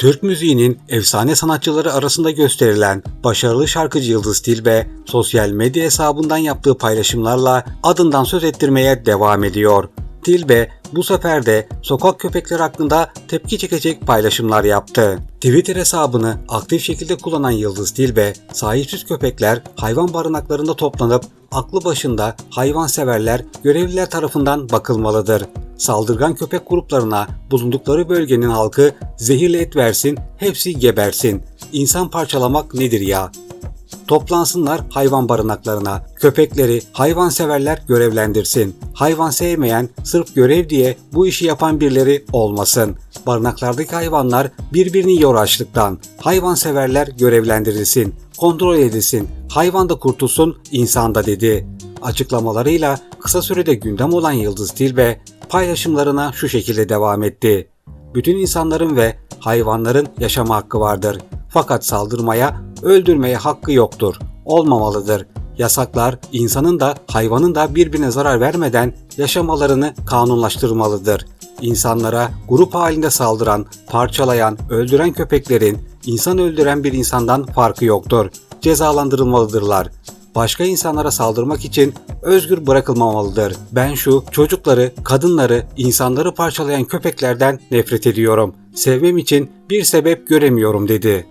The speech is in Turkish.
Türk müziğinin efsane sanatçıları arasında gösterilen başarılı şarkıcı Yıldız Tilbe, sosyal medya hesabından yaptığı paylaşımlarla adından söz ettirmeye devam ediyor. Tilbe bu sefer de sokak köpekleri hakkında tepki çekecek paylaşımlar yaptı. Twitter hesabını aktif şekilde kullanan Yıldız Tilbe, sahipsiz köpekler hayvan barınaklarında toplanıp aklı başında hayvanseverler, görevliler tarafından bakılmalıdır. Saldırgan köpek gruplarına bulundukları bölgenin halkı zehirli et versin, hepsi gebersin. İnsan parçalamak nedir ya? Toplansınlar hayvan barınaklarına. Köpekleri hayvanseverler görevlendirsin. Hayvan sevmeyen sırf görev diye bu işi yapan birileri olmasın. Barınaklardaki hayvanlar birbirini yiyor açlıktan. Hayvanseverler görevlendirilsin. Kontrol edilsin. Hayvan da kurtulsun, insan da dedi. Açıklamalarıyla kısa sürede gündem olan Yıldız Tilbe paylaşımlarına şu şekilde devam etti. Bütün insanların ve hayvanların yaşama hakkı vardır. Fakat saldırmaya, öldürmeye hakkı yoktur. Olmamalıdır. Yasaklar insanın da hayvanın da birbirine zarar vermeden yaşamalarını kanunlaştırmalıdır. İnsanlara grup halinde saldıran, parçalayan, öldüren köpeklerin insan öldüren bir insandan farkı yoktur. Cezalandırılmalıdırlar. Başka insanlara saldırmak için özgür bırakılmamalıdır. Ben şu çocukları, kadınları, insanları parçalayan köpeklerden nefret ediyorum. Sevmem için bir sebep göremiyorum dedi.